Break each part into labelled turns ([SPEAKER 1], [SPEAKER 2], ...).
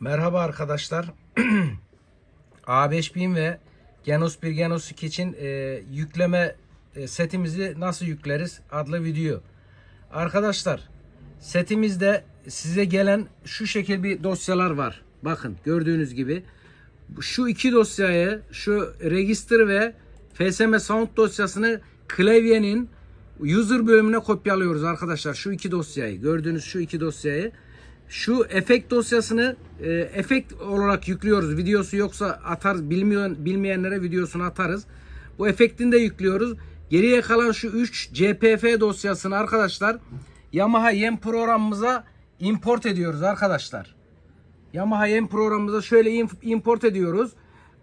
[SPEAKER 1] Merhaba arkadaşlar. A5000 ve Genos 1 Genos 2 için e, yükleme e, setimizi nasıl yükleriz adlı video. Arkadaşlar setimizde size gelen şu şekil bir dosyalar var. Bakın gördüğünüz gibi şu iki dosyayı şu register ve FSM sound dosyasını klavyenin user bölümüne kopyalıyoruz arkadaşlar. Şu iki dosyayı gördüğünüz şu iki dosyayı şu efekt dosyasını e, efekt olarak yüklüyoruz. Videosu yoksa atarız. Bilmeyen, bilmeyenlere videosunu atarız. Bu efektini de yüklüyoruz. Geriye kalan şu 3 CPF dosyasını arkadaşlar Yamaha Yem programımıza import ediyoruz arkadaşlar. Yamaha Yem programımıza şöyle im- import ediyoruz.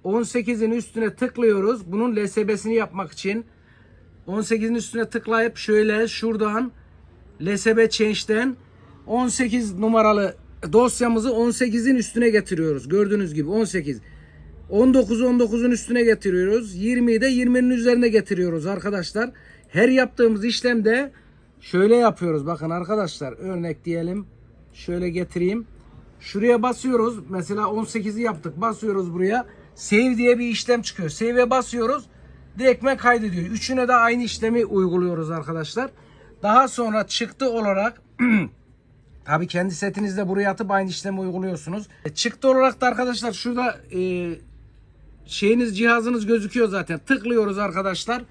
[SPEAKER 1] 18'in üstüne tıklıyoruz. Bunun LSB'sini yapmak için 18'in üstüne tıklayıp şöyle şuradan LSB Change'den 18 numaralı dosyamızı 18'in üstüne getiriyoruz. Gördüğünüz gibi 18. 19'u 19'un üstüne getiriyoruz. 20'yi de 20'nin üzerine getiriyoruz arkadaşlar. Her yaptığımız işlemde şöyle yapıyoruz. Bakın arkadaşlar örnek diyelim. Şöyle getireyim. Şuraya basıyoruz. Mesela 18'i yaptık. Basıyoruz buraya. Save diye bir işlem çıkıyor. Save'e basıyoruz. Direktmen kaydediyor. Üçüne de aynı işlemi uyguluyoruz arkadaşlar. Daha sonra çıktı olarak Tabii kendi setinizde buraya atıp aynı işlemi uyguluyorsunuz. E, Çıktı olarak da arkadaşlar şurada e, şeyiniz cihazınız gözüküyor zaten. Tıklıyoruz arkadaşlar.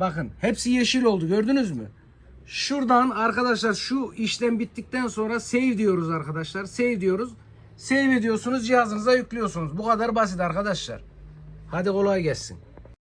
[SPEAKER 1] Bakın hepsi yeşil oldu gördünüz mü? Şuradan arkadaşlar şu işlem bittikten sonra save diyoruz arkadaşlar. Save diyoruz. Save ediyorsunuz cihazınıza yüklüyorsunuz. Bu kadar basit arkadaşlar. Hadi kolay gelsin.